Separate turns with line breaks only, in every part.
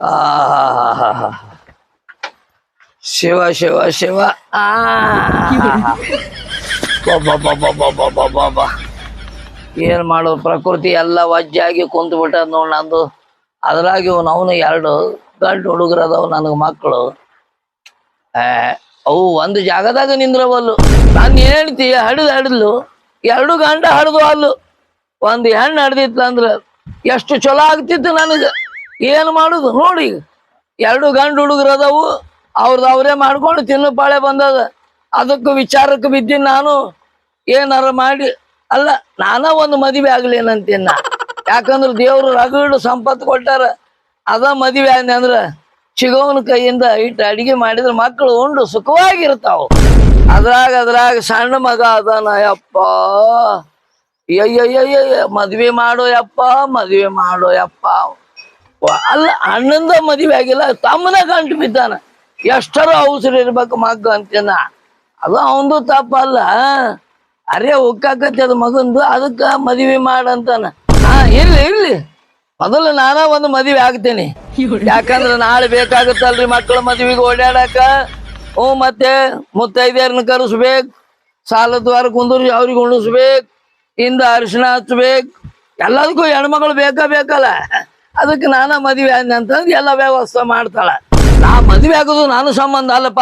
ಆಹಾಹಾಹಾಹಾ. ಶಿವ ಶಿವ ಶಿವ. ಆ ಏನ್ ಮಾಡೋದು? ಪ್ರಕೃತಿ ಎಲ್ಲ ವಜ್ಜಾಗಿ ಕುಂತು ಬಿಟ್ಟದ ನೋಡ್ ನಂದು. ಅದ್ರಾಗಿ ಅವನು ಎರಡು ಗಂಟು ಹುಡುಗರದವ್ ನನಗ ಮಕ್ಕಳು ಆ, ಅವು ಒಂದು ಜಾಗದಾಗ ನಿಂದ್ರವಲ್ಲು. ನಾನು ಹೇಳ್ತಿ ಹಡಿದು ಹಡಿದ್ಲು. ಎರಡು ಗಂಟೆ ಹಡ್ದು ಅಲ್ಲು. ಒಂದು ಹೆಣ್ಣು ಹಡ್ದಿತ್ತು ಅಂದ್ರೆ ಎಷ್ಟು ಚಲೋ ಆಗ್ತಿತ್ತು ನನಗೆ. ಏನು ಮಾಡುದು? ನೋಡಿ, ಎರಡು ಗಂಡು ಹುಡುಗರು ಅದಾವು. ಅವ್ರದ್ದು ಅವರೇ ಮಾಡ್ಕೊಂಡು ತಿನ್ನು, ಪಾಳೆ ಬಂದದ. ಅದಕ್ಕೂ ವಿಚಾರಕ್ಕೆ ಬಿದ್ದಿ ನಾನು. ಏನಾರ ಮಾಡಿ, ಅಲ್ಲ, ನಾನ ಒಂದು ಮದುವೆ ಆಗ್ಲೇನಂತೀನ ಯಾಕಂದ್ರೆ ದೇವ್ರು ರಗಡು ಸಂಪತ್ತು ಕೊಟ್ಟಾರ. ಅದ ಮದುವೆ ಆದ್ನಿ ಅಂದ್ರ ಚಿಗೋವನ ಕೈಯಿಂದ ಇಟ್ಟು ಅಡಿಗೆ ಮಾಡಿದ್ರೆ ಮಕ್ಕಳು ಉಂಡು ಸುಖವಾಗಿರ್ತಾವ. ಅದ್ರಾಗ ಅದ್ರಾಗ ಸಣ್ಣ ಮಗ ಅದನ ಯಪ್ಪ. ಅಯ್ಯಯ್ಯಯ್ಯ ಮದ್ವೆ ಮಾಡೋ ಯಪ್ಪ, ಮದ್ವೆ ಮಾಡೋ ಯಪ್ಪ. ಅಲ್ಲ, ಅಣ್ಣಂದ ಮದುವೆ ಆಗಿಲ್ಲ, ತಮ್ಮನ ಗಂಟು ಬಿದ್ದಾನ. ಎಷ್ಟರ ಅವಸರ ಇರ್ಬೇಕು ಮಗ್ಗ ಅಂತೇನ ಅದು ಅವಂದು ತಪ್ಪಲ್ಲ. ಅರೆ ಉಕ್ಕಾಕತಿ ಅದು ಮಗಂದು, ಅದಕ್ಕೆ ಮದುವೆ ಮಾಡಂತಾನ. ಹಾ, ಇರ್ಲಿ ಇರ್ಲಿ. ಮೊದಲು ನಾನ ಒಂದು ಮದುವೆ ಆಗ್ತೇನೆ. ಯಾಕಂದ್ರೆ ನಾಳೆ ಬೇಕಾಗುತ್ತಲ್ರಿ ಮಕ್ಕಳ ಮದುವೆಗೆ ಓಡಾಡಕ. ಹ್ಞೂ, ಮತ್ತೆ ಮುತ್ತೈದೆಯರ್ನ ಕರೆಸ್ಬೇಕು. ಸಾಲದ ವಾರ ಕುಂದೂರಿ ಅವ್ರಿಗೆ ಉಣಿಸ್ಬೇಕು. ಇಂದ ಅರಿಶಿನ ಹಚ್ಬೇಕು. ಎಲ್ಲದಕ್ಕೂ ಹೆಣ್ಮಗಳು ಬೇಕಾ, ಬೇಕಲ್ಲ. ಅದಕ್ಕೆ ನಾನ ಮದುವೆ ಆದ್ನಿ ಅಂತಂದು ಎಲ್ಲ ವ್ಯವಸ್ಥೆ ಮಾಡ್ತಾಳೆ. ನಾ ಮದುವೆ ಆಗೋದು ನಾನು ಸಂಬಂಧ ಅಲ್ಲಪ್ಪ.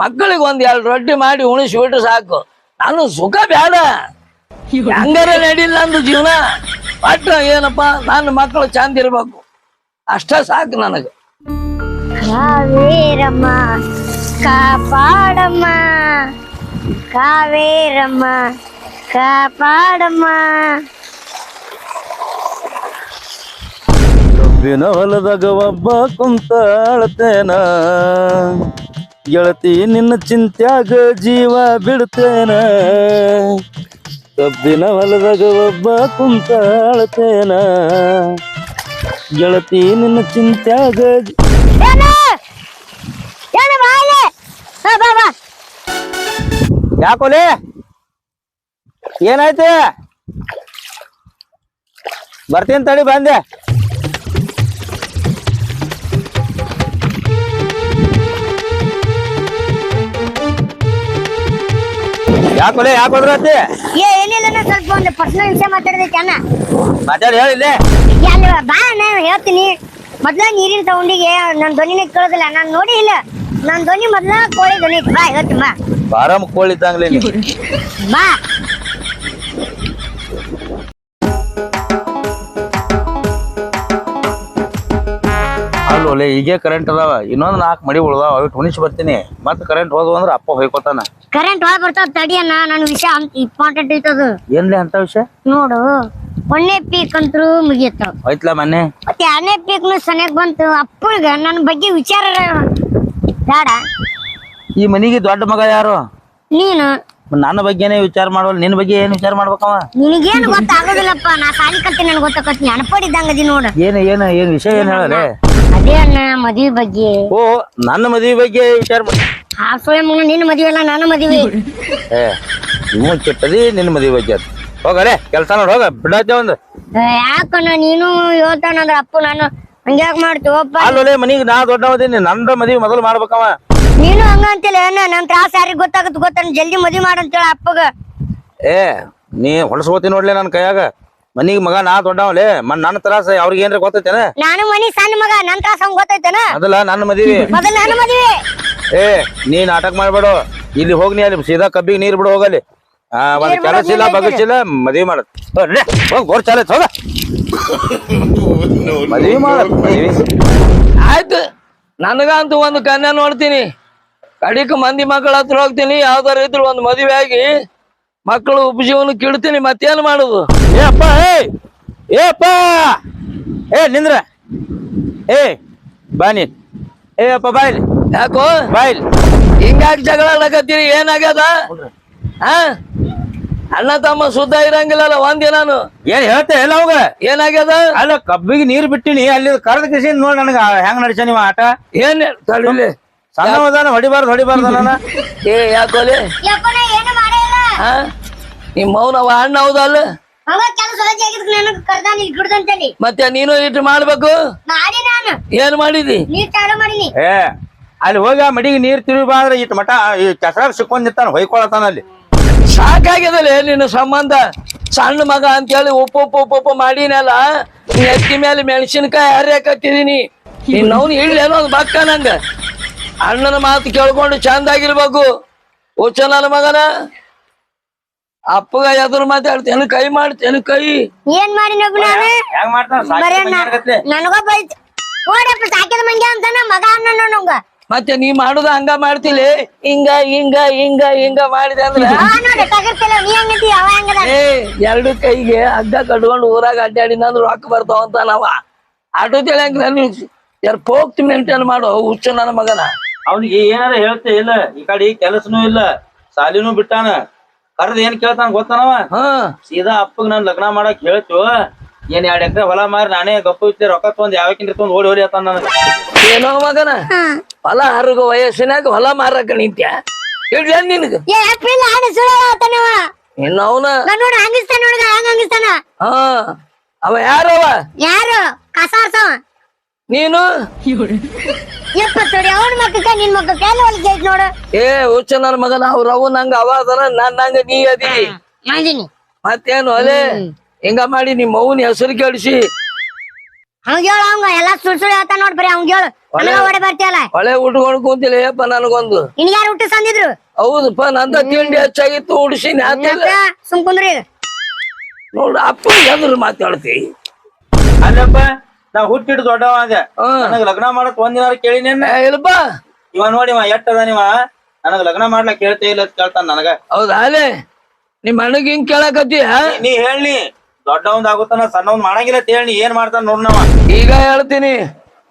ಮಕ್ಕಳಿಗೆ ಒಂದು ಎರಡು ರೊಟ್ಟಿ ಮಾಡಿ ಉಣಿಸ್ಬಿಟ್ರೆ ಸಾಕು. ನಾನು ಸುಖ ಬೇಡ ಹಂಗಾರ ನಡೀಲ್ಲ ಅಂದ್ರೆ ಜೀವನ. ಪಟ್ಟ ಏನಪ್ಪ? ನನ್ನ ಮಕ್ಕಳು ಚಂದ ಇರ್ಬೇಕು. ಅಷ್ಟ ಸಾಕು ನನಗೆ.
ಕಾವೇರಮ್ಮ, ಕಾಪಾಡಮ್ಮ. ಕಾವೇರಮ್ಮ, ಕಾಪಾಡಮ್ಮ.
ಕಬ್ಬಿನ ಹೊಲದಾಗ ಒಬ್ಬ ಕುಂತ ಅಳತೇನ ಗೆಳತಿ ನಿನ್ನ ಚಿಂತ್ಯಾಗ ಜೀವ ಬಿಡ್ತೇನ. ಕಬ್ಬಿನ ಹೊಲದಾಗ ಒಬ್ಬ ಕುಂತ ಅಳತೇನ ಗೆಳತಿ ನಿನ್ನ ಚಿಂತ್ಯಾಗ ಯಾಕೋಲೆ ಏನಾಯ್ತು? ಬರ್ತೀನಿ ತಡಿ ಬಂದೆ. ಯಾಕೋಲೆ ಯಾಕೆ ಹೋದ್ರತಿ
ಏ ಏನಿಲ್ಲ ಸ್ವಲ್ಪ ಒಂದು ಪರ್ಸನಲ್ ವಿಷಯ ಮಾತಾಡ್ದೈತೆ ಅಣ್ಣ.
ಮಾತಾಡಿ ಹೇಳಿಲ್ಲೇ
ಅಲ್ಲಿ ಬಾ ನಾನು ಹೇಳ್ತೀನಿ. ಮೊದ್ಲ ನೀರಿನ ತಗೊಂಡಿಗೆ ನನ್ನ ಧ್ವನಿ ಕೇಳೋದಿಲ್ಲ. ನಾನು ನೋಡಿ ಇಲ್ಲ. ನನ್ನ ಧ್ವನಿ ಮೊದ್ಲ ಕೋಳಿ ಧ್ವನಿ. ಐತಿ. ಬಾ ಹೇಳ್ತೀನಿ ಬಾ.
ಬಾರಾಮ್ ಕೋಳಿದ್ದಂಗ್ಲೇ
ಬಾ.
ಅಲ್ಲೋಲೆ ಈಗೇ ಕರೆಂಟ್ ಅದಾವ ಇನ್ನೊಂದ್ ನಾಲ್ಕು ಮಡಿ ಉಳ್ದಾವ ಅವಿಟ್ ಹುಣಿಸಿ ಬರ್ತೀನಿ. ಮತ್ತೆ ಕರೆಂಟ್ ಹೋದ್ವು ಅಂದ್ರೆ ಅಪ್ಪ ಹೊಯ್ಕೋತಾನ.
ಕರೆಂಟ್ ಒಳಗ್ ಬರ್ತಾವ ತಡಿಯಣ್ಣ ನನ್ನ ವಿಷಯ ಇಂಪಾರ್ಟೆಂಟ್ ಐತದ.
ಏನ್ಲೆ ಅಂತ ವಿಷಯ?
ನೋಡು ಒಂದನೇ ಪೀಕ್ ಅಂತೂ ಮುಗಿಯತ್ತಾವ
ಹೋಯ್ತಲ ಮೊನ್ನೆ?
ಮತ್ತೆ ಎರಡನೇ ಪೀಕ್ ಸನಿಯಾಗ ಬಂತು. ಅಪ್ಪಗ ನನ್ನ ಬಗ್ಗೆ ವಿಚಾರ ಬೇಡ.
ಈ ಮನಿಗೆ ದೊಡ್ಡ ಮಗ ಯಾರು?
ನೀನು.
ನನ್ನ ಬಗ್ಗೆನೇ ವಿಚಾರ ಮಾಡೋಲ್ಲ ನಿನ್ ಬಗ್ಗೆ ಏನ್ ವಿಚಾರ ಮಾಡ್ಬೇಕವ?
ನಿನಗೇನು ಗೊತ್ತಾಗೋದಿಲ್ಲಪ್ಪ ನಾ ಸಾಲಿ ಕಲ್ತಿ ನನ್ಗೆ ಗೊತ್ತಾಕತ್ತಿ ನೆನಪಡಿದ್ದಂಗದಿ ನೋಡ.
ಏನ್ ಏನ್ ಏನ್ ವಿಷಯ ಏನ್ ಹೇಳಲೆ?
ಅದೇ ಅಣ್ಣ ಮದ್ವಿ ಬಗ್ಗೆ.
ಓ ನನ್ನ ಮದುವೆ ಬಗ್ಗೆ ವಿಚಾರ ಮಾಡ್-
ಆ ಸುಳೆ ನಿನ್ನ ಮದ್ವೆ ಅಲ್ಲ ನನ್ನ ಮದ್ವೆ.
ಏ ನೀವು ಕೆಟ್ಟದಿ ನಿನ್ನ ಮದ್ವಿ ಬಗ್ಗೆ ಅದು. ಹೋಗಲೆ ಕೆಲಸ ನೋಡಿ ಹೋಗ ಬಿಡತ್ತೆ ಒಂದು.
ಯಾಕಣ್ಣ ನೀನು ಹೇಳ್ತಾನಂದ್ರ ಅಪ್ಪ ನಾನು ಹಂಗ್ಯಾಕ್ ಮಾಡ್ತೀವಪ್ಪ
ಅಲ್ಲೋಲೆ ಮನಿಗೆ ನಾ ದೊಡ್ಡವದೀನಿ ನಂದ ಮದುವೆ ಮೊದಲು ಮಾಡ್ಬೇಕವ.
ನೀನು ಹಂಗ ಅಂತಿಲ್ಲ ಅಣ್ಣ ನನ್ ತ್ರಾಸ ಯಾರಿಗೆ ಗೊತ್ತಾಗತ್ ಗೊತ್ತ ಜಲ್ದಿ ಮದ್ವಿ ಮಾಡಂತೇಳ ಅಪ್ಪಗ.
ಏ ನೀ ಹೊಲಸ್ಕೋತಿ ನೋಡ್ಲೆ ನನ್ನ ಕೈಯಾಗ. ಮನಿಗೆ ಮಗ ನಾ ದೊಡ್ಡವಲೆ ಮನ್ ನನ್ನ ತ್ರಾಸ ಅವ್ರಿಗೆ ಏನ್ರ ಗೊತ್ತೈತೇನ?
ನಾನು ಮನಿ ಸಣ್ಣ ಮಗ ನನ್ ತ್ರಾಸ ಹಂಗ ಗೊತ್ತೈತನ?
ಅದಲ್ಲ ನನ್ನ ಮದುವೆ.
ಮೊದಲ ನನ್ನ ಮದ್ವೆ.
ಏ ನೀ ನಾಟಕ ಮಾಡ್ಬೇಡು. ಇಲ್ಲಿ ಹೋಗ್ನಿ ಅಲ್ಲಿ ಸೀದಾ ಕಬ್ಬಿಗೆ ನೀರ್ ಬಿಡು ಹೋಗಲಿ ಆ ಒಂದ್ ಕೆಲಸ ಇಲ್ಲ ಬಗಸಿಲ್ಲ ಮದ್ವಿ ಮಾಡತ್ ಹೋಗ್ ಬೋರ್ ಚಾಲತ್ ಹೋಗ. ಮದ್ವಿ ಮಾಡತ್ ಮದ್ವಿ.
ಆಯ್ತು. ನನಗಂತೂ ಒಂದು ಕನ್ಯಾ ನೋಡ್ತೀನಿ. ಕಡಿಕ ಮಂದಿ ಮಕ್ಕಳ ಹತ್ರ ಹೋಗ್ತೀನಿ. ಯಾವ್ದಾರ ಇದ್ರು ಒಂದು ಮದುವೆ ಆಗಿ ಮಕ್ಕಳು ಉಪಜೀವನ ಕಿಡ್ತೀನಿ ಮತ್ತೇನು ಮಾಡುದು?
ಏ ಏಯ್ ಏಪ್ಪ ಏ ನಿಂದ್ರ. ಏ ಬಾನಿ ಏಪ್ಪ ಏ ಅಪ್ಪ ಬಾ
ಯಾಕೋ?
ಬಾಯ್ಲಿ
ಹಿಂಗಾಗಿ ಜಗಳ ಆಡಕತ್ತೀರಿ ಏನಾಗ್ಯದ? ಹಾ ಅಣ್ಣ ತಮ್ಮ ಸುದ್ದ ಇರಂಗಿಲ್ಲಲ್ಲ ಒಂದಿನಾನು
ಏನ್ ಹೇಳ್ತೆ ಎಲ್ಲ ಹೋಗ.
ಏನಾಗ್ಯದ?
ಅಲ್ಲ ಕಬ್ಬಿಗೆ ನೀರ್ ಬಿಟ್ಟಿನಿ ಅಲ್ಲಿ ಕರೆದ ಕಿಸಿ ನೋಡ್ ನನಗ ಹೆಂಗ್ ನಡ್ಸ ನೀವ ಆಟ?
ಏನ್ ತಡಿಲಿ
ಸಣ್ಣವದಾನ ಹೊಡಿಬಾರ್ದು ಹೊಡಿಬಾರ್ದು ನಾನು
ಏ ಯಾಕೋಲಿ ನಿಮ್ಮ ಮೌನ ಅಣ್ಣ ಹೌದಲ್ಲ? ಮತ್ತೆ ನೀನು ಇಟ್ಟು ಮಾಡ್ಬೇಕು?
ಮಾಡಿ ನಾನು.
ಏನ್ ಮಾಡಿದಿ?
ಏ ಅಲ್ಲಿ ಹೋಗ ಆ ಮಡಿಗೆ ನೀರ್ ತಿರುಗಾದ್ರೆ ಇಟ್ ಮಠ ಈ ಕೆಸರಾಗ ಸಿಕ್ಕೊಂಡ್ ನಿಂತಾನ ಹೊಯ್ಕೊಳತಾನ ಅಲ್ಲಿ.
ಸಾಕಾಗ್ಯದಲ್ಲ ನಿನ್ನ ಸಂಬಂಧ? ಸಣ್ಣ ಮಗ ಅಂತೇಳಿ ಉಪ್ಪು ಉಪ್ಪು ಉಪ್ಪು ಉಪ್ಪು ಮಾಡಿನಲ್ಲ? ಎತ್ತಿ ಮೇಲೆ ಮೆಣಸಿನಕಾಯಿ ಹರಿಯಾಕತ್ತಿದೀನಿ. ಅವ್ನು ಇಳ್ಲೇನೋ ಅದು ಬಕ್ಕ ನಂಗ. ಅಣ್ಣನ ಮಾತು ಕೇಳ್ಕೊಂಡು ಚಂದ ಆಗಿರ್ಬೇಕು ಹುಚ್ಚ ಮಗನ. ಅಪ್ಪಗ ಎದುರು ಮಾತಾಡ್ತೇನೆ ಕೈ ಮಾಡ್ತೇನೆ ಕೈ.
ಏನ್ ಮಾಡಿ
ಹೆಂಗ್
ನನಗೊಬ್ಬ ಐತಿ. ನೋಡಪ್ಪ ಸಾಕಿದ ಮಗ ಅನ್ನ
ಮತ್ತೆ ನೀ ಮಾಡುದ ಹಂಗ ಮಾಡ್ತಿಲಿ? ಹಿಂಗ ಹಿಂಗ ಹಿಂಗ ಹಿಂಗ ಮಾಡಿದೆ ಅಂದ್ರೆ?
ಆ ನೋಡಿ ತಗರ್ತಿಲ್ಲ ನೀ ಹಂಗತಿ ಅವ ಹಂಗದ
ಏ ಎರಡು ಕೈಗೆ ಹಗ್ಗ ಕಟ್ಕೊಂಡು ಊರಾಗ ಅಡ್ಡಾಡಿನ ಅಂದ್ರ ರೊಕ್ಕ ಬರ್ತಾವ ಅಂತ ನಾವ. ಆಟೋ ತಿಳಂಗ್ ನಾನು ಯಾರು ಪೋಕ್ತಿ ಮೇಂಟೈನ್ ಮಾಡೋ ಹುಚ್ಚ ನನ್ನ ಮಗನ.
ಅವ್ನಿಗೆ ಏನಾರ ಹೇಳ್ತೇ ಇಲ್ಲ ಈ ಕಡೆ ಕೆಲಸನೂ ಇಲ್ಲ ಸಾಲಿನೂ ಬಿಟ್ಟಾನ. ಕರ್ದ ಏನ್ ಕೇಳ್ತಾನ ಗೊತ್ತಾನವ?
ಹಾ.
ಸೀದಾ ಅಪ್ಪಗ್ ನಾನ್ ಲಗ್ನ ಮಾಡಕ್ ಹೇಳ್ತು ಏನ್ ಎರಡ್ ಎಕರೆ ಹೊಲ ಮಾರಿ ನಾನೇ ಗಪ್ಪ ಇತ್ತೆ ರೊಕ್ಕ ತೊಂದ್ ಯಾವಕಿನ ತೊಂದ್ ಓಡಿ ಓಡಿ ಆತಾನ ನನಗ.
ಏನೋ ಮಗನ? ಹೊಲ ಹರಗ ವಯಸ್ಸಿನಾಗ ಹೊಲ ಮಾರಕ ನಿಂತ್ಯ? ಇಡ್ಲ ನಿನಗ? ಇನ್ನು ಅವನ?
ನಾನ್ ನೋಡ ಹಂಗಿಸ್ತಾನ ನೋಡ್ದ ಹಂಗ ಹಂಗಿಸ್ತಾನ.
ಹಾ. ಅವ ಯಾರವ
ಯಾರು? ಕಸಾರ್ಸವ.
ನೀನು?
ಯಪ್ಪ ತಡಿ ಅವನ ಮಕ್ಕಕ್ಕ ನಿನ್ ಮಕ್ಕಕ್ಕ ಎಲ್ಲ ಹೊಲಿಗೆ ಐತ್ ನೋಡು.
ಏ ಹುಚ್ಚ ನನ್ನ ಮಗನ ಅವ್ರ ಅವ ನಂಗ ಅವ ಅದನ ನಾನ್ ನಂಗ ನೀ ಅದಿ.
ಮಾಡಿನಿ
ಮತ್ತೇನು ಅದೇ ಹಿಂಗ ಮಾಡಿ ನಿಮ್ಮ ಅವನ ಹೆಸರು ಕೇಳಿಸಿ
ಹಂಗ ಹೇಳು ಅವಂಗ ಎಲ್ಲಾ ಸುಳ್ ಸುಳ್ಳು ಹೇಳ್ತಾನ ನೋಡ್ ಬರೀ ಅವಂಗ ಹೇಳು. ನನಗ ಹೊಡೆ ಬರ್ತೀಯಲ್ಲ?
ಹೊಳೆ ಉಟ್ಕೊಂಡು ಕೂತಿಲ್ಲ ಏಪ್ಪ ನನಗೊಂದು.
ನಿನ್ ಯಾರು ಹುಟ್ಟು ಸಂದಿದ್ರು
ಹೌದಪ್ಪ ನಂದ ತಿಂಡಿ ಹೆಚ್ಚಾಗಿತ್ತು ಉಡ್ಸಿನಿ ಆತಿಲ್ಲ
ಸುಮ್ ಕುಂದ್ರಿ.
ನೋಡು ಅಪ್ಪ ಎದುರು ಮಾತಾಡ್ತಿ.
ಅಲ್ಲಪ್ಪ ನಾ ಹುಟ್ಟಿಟ್ಟು ದೊಡ್ಡವ ಅದೆ. ನನಗ್ ಲಗ್ನ ಮಾಡಕ್ ಒಂದಿನ ಕೇಳಿನೇನ
ಏ, ಇಲ್ಲಪ್ಪ
ಇವ ನೋಡಿ ಇವ ಎಟ್ಟ ಅದ ನೀವ ನನಗ ಲಗ್ನ ಮಾಡ್ಲಕ್ ಕೇಳ್ತೇ ಇಲ್ಲ ಅಂತ ಕೇಳ್ತಾನ ನನಗ.
ಹೌದಾ ಅಲೆ? ನಿಮ್ಮ ಅಣ್ಣಗ್ ಹಿಂಗ್ ಕೇಳಕತ್ತಿ
ನೀ- ನೀ ಹೇಳಿ ದೊಡ್ಡವಂದ್ ಆಗುತ್ತಾನ ಸಣ್ಣವಂದ್ ಮಾಡಂಗಿಲ್ಲ ಅಂತ ಹೇಳಿ ಏನ್ ಮಾಡ್ತಾನ ನೋಡ್ನವ
ಈಗ ಹೇಳ್ತೀನಿ.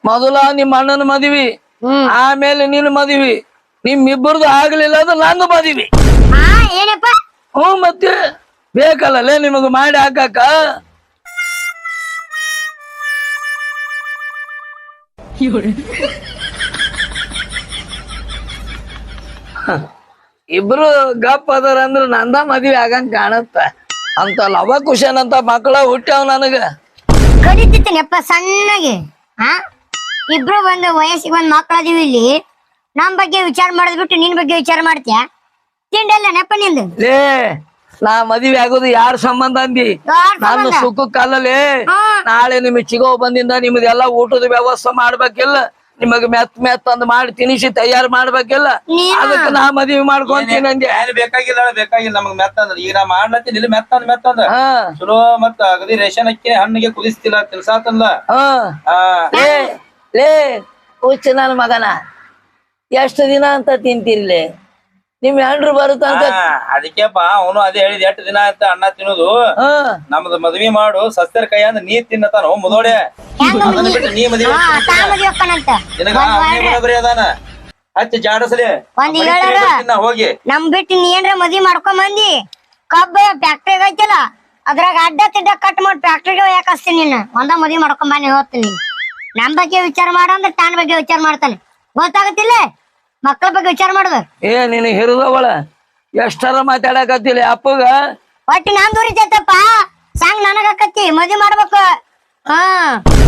ಮೊದಲ ನಿಮ್ಮ ಅಣ್ಣನ ಮದ್ವಿ. ಆಮೇಲೆ ನಿನ್ನ ಮದ್ವಿ. ನಿಮ್ಮಿಬ್ಬರದು ಆಗ್ಲಿಲ್ಲ ಅಂದ್ರೆ ನಂದು ಮದ್ವಿ.
ಹ್ಮ್
ಹ್ಞೂ ಮತ್ತೆ. ಬೇಕಲ್ಲಲೇ ನಿಮಗ ಮಾಡಿ ಹಾಕಾಕ ಇಬ್ರು ಗಪ್ ಅದಾರ ಅಂದ್ರ ನಂದ ಮದ್ವಿ ಆಗಂಗ್ ಕಾಣತ್ತ. ಅಂತ ಲವ ಕುಶನ್ ಅಂತ ಮಕ್ಕಳ ಹುಟ್ಟ್ಯಾವ ನನಗ.
ಕಡಿತಿತ್ತೇನಪ್ಪ ಸಣ್ಣಗೆ ಹಾ ಇಬ್ರು ಬಂದು ವಯಸ್ಸಿಗೆ ಬಂದ್ ಮಕ್ಕಳದೀವಿ ಇಲ್ಲಿ. ನಮ್ ಬಗ್ಗೆ ವಿಚಾರ ಮಾಡಿದ್ಬಿಟ್ಟು ನಿನ್ ಬಗ್ಗೆ ವಿಚಾರ ಮಾಡ್ತೀಯ? ತಿಂಡಲ್ಲ ನೆಪ ನಿಂದು?
ಲೇ ನಾ ಮದ್ವಿ ಆಗೋದು ಯಾರ ಸಂಬಂಧ ಅಂದಿ? ನನ್ನ
ಸುಖ
ಕಾಲಲ್ಲಿ
ಹಾ.
ನಾಳೆ ನಿಮಗೆ ಚಿಗೋ ಬಂದಿಂದ ನಿಮ್ದೆಲ್ಲ ಊಟದ ವ್ಯವಸ್ಥೆ ಮಾಡ್ಬೇಕಿಲ್ಲ. ನಿಮಗ್ ಮೆತ್ ಮೆತ್ ಅಂದ್ ಮಾಡಿ ತಿನಿಸಿ ತಯಾರು ಮಾಡ್ಬೇಕಿಲ್ಲ. ಅದಕ್ಕೆ ನಾ ಮದ್ವಿ ಮಾಡ್ಕೊಂತೀನಿ ಅಂದೆ
ಏನ್ ಬೇಕಾಗಿಲ್ಲ ಬೇಕಾಗಿಲ್ಲ. ನಮಗ್ ಮೆತ್ತ ಅಂದ್ರೆ ಈಗ ನಾ ಮಾಡ್ಲತ್ತೀನಿ ಇಲ್ಲಿ ಮೆತ್ತಂದ್ ಮೆತ್ತ
ಹಾ.
ಚಲೋ ಮತ್ತ ಅಗದಿ ರೇಷನ್ ಅಕ್ಕಿ ಹಣ್ಣಿಗೆ ಕುದಿಸ್ತಿಲ್ಲ ತಿನ್ಸಾತಲ್ಲ
ಲೇ ಲೇ ಹುಚ್ಚ ನನ್ ಮಗನ. ಎಷ್ಟು ದಿನ ಅಂತ ತಿಂತಿರ್ಲಿ ನಿಮ್ ಹೆಂಡ್ರು ಬರುತ್ತಂತ
ಆ, ಅದಕ್ಕೆಪ್ಪ ಅವನು ಅದೇ ಹೇಳಿದ ಎಷ್ಟು ದಿನ ಅಂತ ಅಣ್ಣ ತಿನ್ನೋದು?
ಹಾ.
ನಮ್ದು ಮದ್ವಿ ಮಾಡು ಸಸ್ಯರ ಕೈ ಅಂದ್ರ ನೀ ತಿನ್ನತಾನ ಮುದೋಡೆ? ನೀ ಮದ್ವಿ ಅದಾನ? ಹಚ್ಚಿ ಜಾಡಸಲಿ. ಹೋಗಿ.
ನಮ್ ಬಿಟ್ಟು ನೀ ಏನ್ರ ಮದ್ವಿ ಮಾಡ್ಕೊಂಡ್ ಬಂದಿ? ಕಬ್ಬ ಫ್ಯಾಕ್ಟ್ರಿ ಐತಲ್ಲ ಅದ್ರಾಗ ಅಡ್ಡ ತಿಡ್ಡ ಕಟ್ ಮಾಡಿ ಫ್ಯಾಕ್ಟ್ರಿಗೆ ಯಾಕೆ ಹಚ್ತೀನಿ ನಿನ್ನ. ಒಂದ ಮದ್ವಿ ಮಾಡ್ಕೊಂಡ್ ಬನ್ನಿ ಹೋಗ್ತೀನಿ. ನಮ್ ಬಗ್ಗೆ ವಿಚಾರ ಮಾಡ ಅಂದ್ರೆ ತಾನ್ ಬಗ್ಗೆ ವಿಚಾರ ಮಾಡ್ತಾನೆ. ಗೊತ್ತಾಗತ್ತಿಲ್ಲ? ಮಕ್ಕಳ ಬಗ್ಗೆ ವಿಚಾರ ಮಾಡುದ?
ಏ ನೀನು ಹಿರಿದವಳ ಎಷ್ಟರ ಮಾತಾಡಕತ್ತಿಲ್ಲ ಅಪ್ಪಗ?
ಒಟ್ಟಿ ನಾನ್ ದೂರಿತೈತಪ್ಪ ಸಾಂಗ್ ನನಗ ಕತ್ತಿ ಮದ್ವಿ ಮಾಡ್ಬೇಕು. ಹಾ.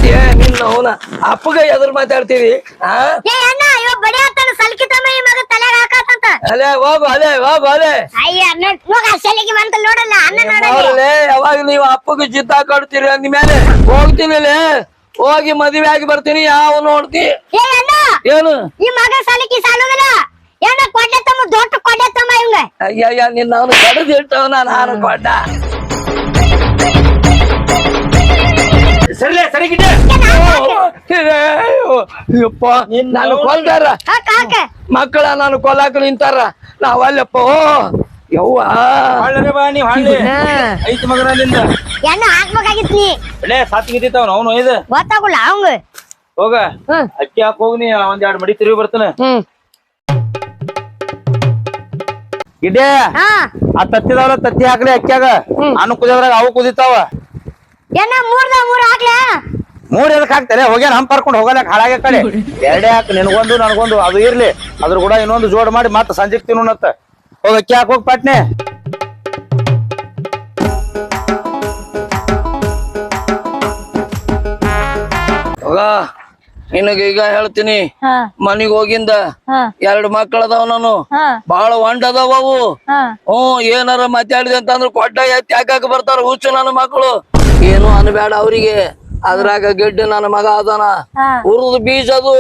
ಏ ನಿನ್ನ ಅವನ ಅಪ್ಪಗ ಎದುರು ಮಾತಾಡ್ತೀವಿ ಆ?
ಏ ಅಣ್ಣ ಇವ ಬಡಿ ಆತಾನ ಸಲ್ಕಿ ತಮ್ಮ ಈ ಮಗ ತಲೆಗೆ ಹಾಕತ್ತಂತ
ಅಲೆ ಹೋಗು ಅಲೆ ಹೋಗು ಅಲೆ.
ಅಯ್ಯ ಅಣ್ಣ ಇವಾಗ ಸಲಿಗೆ ಬಂತ ನೋಡಲ್ಲ ಅಣ್ಣ ನೋಡಲ್ಲ
ಯಾವಾಗ ನೀವು ಅಪ್ಪಗ ಜಿದ್ದ ಕಡ್ತೀರಿ ಅಂದ ಮೇಲೆ ಹೋಗ್ತೀನಿ ಹೋಗಿ ಮದುವೆ ಆಗಿ ಬರ್ತೀನಿ ಯಾವ ನೋಡ್ತಿ?
ಏ ಅಣ್ಣ
ಏನು?
ಈ ಮಗ ಸಾಲಿಗೆ ಸಾಲುದಿಲ್ಲ. ಏನ ಕೊಡ್ಲೆ ತಮ್ಮ ದೊಡ್ಡ ಕೊಡ್ಲೆ ತಮ್ಮ ಇವಂಗ
ಅಯ್ಯಯ್ಯ ನಿನ್ನ ಅವನು ಕಡದು ಇಟ್ಟವ ನಾನು ಕೊಡ್ಡ
ಸರಿಲೇ
ಯಪ್ಪ ನಾನು ಕೊಲ್ದಾರ
ಹಾಕ ಹಾಕ.
ಮಕ್ಕಳ ನಾನು ಕೊಲ್ಲಾಕ ನಿಂತಾರ. ನಾವ್ ಅಲ್ಲಪ್ಪ ಓ ಯವ್ವ.
ಬಾ
ನೀ.
ಐತಿ ಸಾತಿಗಿದ್ದಾವ ಅವನು ಇದು
ಗೊತ್ತಾಗಲ್ಲ ಅವಂಗ.
ಹೋಗ. ಅಕ್ಕಿ ಹಾಕ್ ಹೋಗ್ನಿ ಒಂದ್ ಎರಡ್ ಮಡಿ ತಿರುಗಿ ಬರ್ತಾನೆ. ಆ ತತ್ತಿದವ್ರ ತತ್ತಿ ಹಾಕ್ಲಿ ಅಕ್ಕಿಯಾಗ. ನಾನು ಕುದಿಯೋದ್ರಾಗ ಅವು ಕುದಿತಾವ.
ಮೂರ್
ಮೂರ್ ಎದಕ್ ಹಾಕ್ತಾರೆ? ಹೋಗ್ಯಾನ ಹಂಪ್ ಹರ್ಕೊಂಡು ಹೋಗಲ್ಲ ಹಾಳಾಗ ಕಡೆ? ಎರಡೇ ಹಾಕ್ ನಿನಗೊಂದು ನನಗೊಂದು ಅದು ಇರ್ಲಿ. ಅದ್ರ ಕೂಡ ಇನ್ನೊಂದು ಜೋಡ್ ಮಾಡಿ ಮತ್ತೆ ಸಂಜೆಗ್ ತಿನ್ನೋಣತ್ತ ಹೋಗ ಅಕ್ಕಿ ಹಾಕ್ ಹೋಗ್ ಪಟ್ನೆ.
ಹೋಗ. ನಿನಗ ಈಗ ಹೇಳ್ತೀನಿ. ಮನಿಗ್ ಹೋಗಿಂದ ಎರಡ್ ಮಕ್ಕಳ ಅದಾವ ನಾನು.
ಬಹಳ
ಬಾಳ ಒಂಡ್ ಅದಾವ ಅವು. ಹ್ಮ್ ಏನಾರ ಮಾತಾಡಿದೆ ಅಂತಂದ್ರ ಕೊಟ್ಟ ಎತ್ತಿ ಹಾಕಕ್ ಬರ್ತಾರ? ಹುಚ್ಚು ನನ್ನ ಮಕ್ಕಳು ಏನು ಅನ್ಬೇಡ ಅವ್ರಿಗೆ. ಅದ್ರಾಗ ಗೆಡ್ಡೆ ನನ್ನ ಮಗ ಅದಾನ.
ಹಾ.
ಉರುದ್ ಬೀಜ ಅದು.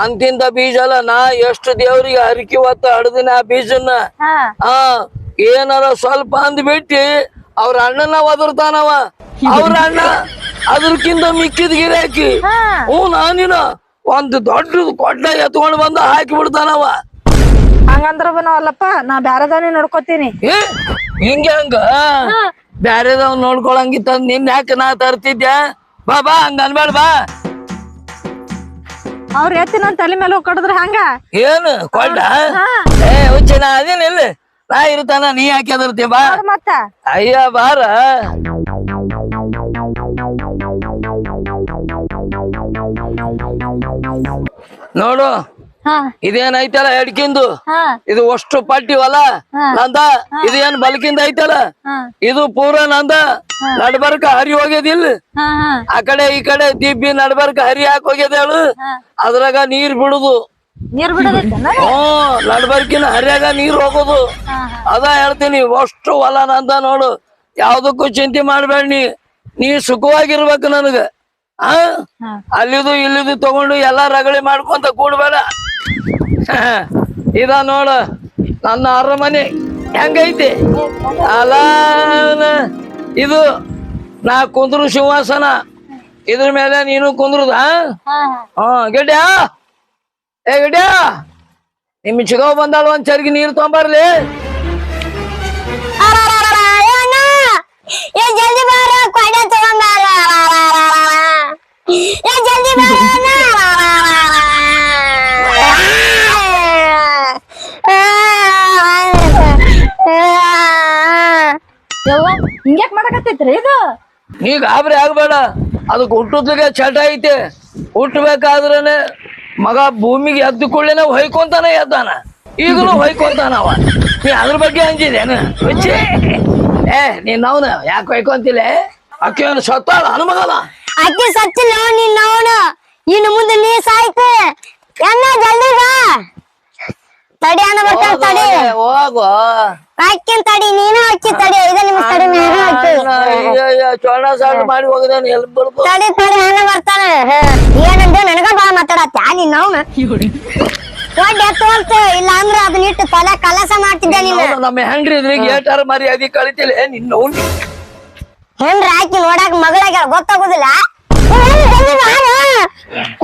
ಅಂತಿಂತ ಬೀಜ ಅಲ್ಲ ನಾ ಎಷ್ಟು ದೇವ್ರಿಗೆ ಹರಕಿ ಹೊತ್ತ ಹಡ್ದಿನ ಆ ಬೀಜನ್ನ.
ಹಾ.
ಆ ಏನಾರ ಸ್ವಲ್ಪ ಅಂದ್ಬಿಟ್ಟು ಅವ್ರ ಅಣ್ಣನ ಒದರ್ತಾನವ. ಅವ್ರ ಅಣ್ಣ ಅದ್ರಕ್ಕಿಂತ ಮಿಕ್ಕಿದ ಗಿರಾಕಿ.
ಹಾಕಿ
ಹ್ಞೂ ನಾನಿನ ಒಂದ್ ದೊಡ್ಡದು ಕೊಟ್ಟ ಎತ್ಕೊಂಡ್ ಬಂದ ಹಾಕಿ ಬಿಡ್ತಾನವ
ಹಂಗಂದ್ರ ಬನವಲ್ಲಪ್ಪ ನಾ ಬ್ಯಾರದವನೇ ನೋಡ್ಕೋತೀನಿ.
ಹಿಂಗೆ ಹಂಗ? ಬ್ಯಾರೆದವ್ ನೋಡ್ಕೊಳಂಗಿತ್ತ ನಿನ್ ಯಾಕೆ ನಾ ತರ್ತಿದ್ಯ? ಬಾ ಬಾ ಹಂಗ ಅನ್ಬೇಡ ಬಾ.
ಅವ್ರ ಎತ್ತಿ ನನ್ ತಲೆ ಮೇಲೆ ಕಡದ್ರ ಹಂಗ?
ಏನು ಕೊಡ್ಡ ಏ ಹುಚ್ಚ ನಾ ಅದೇನಿಲ್ಲ ನಾ ಇರ್ತಾನ ನೀ ಯಾಕೆ ಅದರ್ತಿ ಬಾ. ಅಯ್ಯ ಬಾರ. ನೋಡು. ಇದೇನ್ ಐತಲ್ಲ ಎಡ್ಕಿಂದು? ಇದು ಅಷ್ಟು ಪಟ್ಟಿ ಹೊಲ ನಂದ? ಇದೇನ್ ಬಲ್ಕಿಂದ ಐತಲ್ಲ? ಇದು ಪೂರ ನಂದ? ನಡ್ಬರ್ಕ ಹರಿ ಹೋಗ್ಯದಿಲ್ಲ?
ಹಾ ಹಾ.
ಆ ಕಡೆ ಈ ಕಡೆ ದಿಬ್ಬಿ ನಡ್ಬರ್ಕ ಹರಿ ಹಾಕ್ ಹೋಗ್ಯದ ಹೇಳು ಅದ್ರಾಗ ನೀರ್ ಬಿಡುದು.
ನೀರ್
ಹ್ಮ್ ನಡ್ಬರ್ಕಿನ ಹರಿಯಾಗ ನೀರ್ ಹೋಗೋದು. ಅದ ಹೇಳ್ತೀನಿ ಅಷ್ಟು ಹೊಲ ನಂದ ನೋಡು. ಯಾವ್ದಕ್ಕೂ ಚಿಂತೆ ಮಾಡ್ಬೇಡ. ನೀ ಸುಖವಾಗಿರ್ಬೇಕು ನನಗ. ಆ? ಅಲ್ಲಿದು ಇಲ್ಲಿದು ತಗೊಂಡು ಎಲ್ಲಾ ರಗಳಿ ಮಾಡ್ಕೊಂತ ಕೂಡ್ಬೇಡ. ಇದ ನೋಡ ನನ್ನ ಅರಮನೆ ಹೆಂಗೈತಿ? ಅಲ ಇದು ನಾ ಕುಂದ್ರು ಸಿಂಹಾಸನ. ಇದ್ರ ಮೇಲೆ ನೀನು ಕುಂದ್ರದ
ಹಾ
ಗೆಡ್ಯಾ. ಏ ಗಿಡ್ಯಾ ನಿಮ್ ಚಿಗೋ ಬಂದಾಳ ಒಂದ್ ಚರ್ಗಿ ನೀರ್ ತೊಂಬರ್ಲಿ.
ಇದು?
ನೀ ಗಾಬರಿ ಆಗ್ಬೇಡ. ಅದಕ್ಕೆ ಹುಟ್ಟುದ್ಲಿಗೆ ಚಟ ಐತೆ. ಹುಟ್ಟಬೇಕಾದ್ರೇನೆ ಮಗ ಭೂಮಿಗೆ ಎದ್ದು ಕೊಳ್ಳೇನೆ ಹೊಯ್ಕೊಂತಾನೆ ಎದ್ದಾನ. ಈಗಲೂ ಅವ. ನೀ ಅದ್ರ ಬಗ್ಗೆ ಅಂಜಿದೇನು ಹುಚ್ಚಿ. ಏ ನೀನ್ ಅವನು ಯಾಕೆ ಹೊಯ್ಕೊಂತಿಲ್ಲ ಅಕ್ಕೇನು ಸತ್ತಾಳ ಹನುಮಗನ
ಅಕ್ಕಿ ಸತ್ತಿಲ್ಲ ನೀನ್ ಅವನು. ಇನ್ನು ಮುಂದೆ ನೀ ಸಾಯ್ತೆ. ಎಲ್ಲ ಜಲ್ದಿ ಬಾ ತಡಿ ಅಣ್ಣ ಬರ್ತಾನ ತಡಿ.
ಹೋಗು.
ಹಾಕಿನ್ ತಡಿ ನೀನು ಅಕ್ಕಿ ತಡಿ ಐದು ನಿಮಿಷ ತಡಿ ನಾನು
ಚೋಣ ಮಾಡಿ ಹೋಗಿದಾನೆ ಎಲ್ಲಿ ಬರ್ಬೋದು
ತಡಿ ತಡಿ ಅಣ್ಣ ಬರ್ತಾನ. ಏನಂದ್ರೆ ನನಗ ಬಾ ಮಾತಾಡತ್ತ ನಿನ್ನ ಅವನು ದೊಡ್ಡ ಎತ್ತು ಅಂತ ಇಲ್ಲ ಅಂದ್ರೆ ಅದನ್ನ ಇಟ್ಟು ತಲೆ ಕಲಸ ಮಾಡ್ತಿದ್ದೆ ನೀನು
ನಮ್ಮ ಹೆಂಡ್ರಿ ಇದ್ರಿಗೆ ಏಟಾರ ಮರ್ಯಾದೆ ಕಳಿತಿಲ್ಲ. ನಿನ್ನ ಅವ್ನು
ಹೆಂಡ್ರ ಹಾಕಿ ನೋಡಾಕ ಮಗಳಾಗ್ಯಾಳ? ಗೊತ್ತಾಗುದಿಲ್ಲ?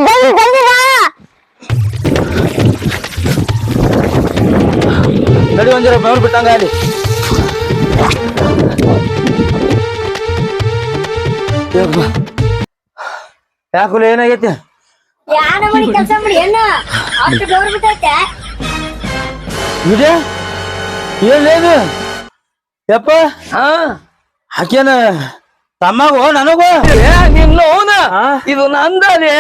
ಜಲ್ದಿ ಜಲ್ದಿ ಬಾ
ನಡಿ ಒಂದಿರ ಬೆವರು ಬಿಟ್ಟಂಗ ಅಲ್ಲಿ. ಯಾಕುಲ ಏನಾಗೈತಿ?
ಯಾರ ಮನೆ ಕೆಲಸ ಮಾಡಿ ಏನು? ಅಷ್ಟು ಡೋರ್ ಬಿಟ್ಟೈತೆ.
ಇದೆ? ಏನೇನು ಯಪ್ಪ?
ಹಾ.
ಆಕೇನ ತಮ್ಮಗೋ ನನಗೋ?
ಏ ನಿನ್ನ? ಇದು ನಂದಲೇ?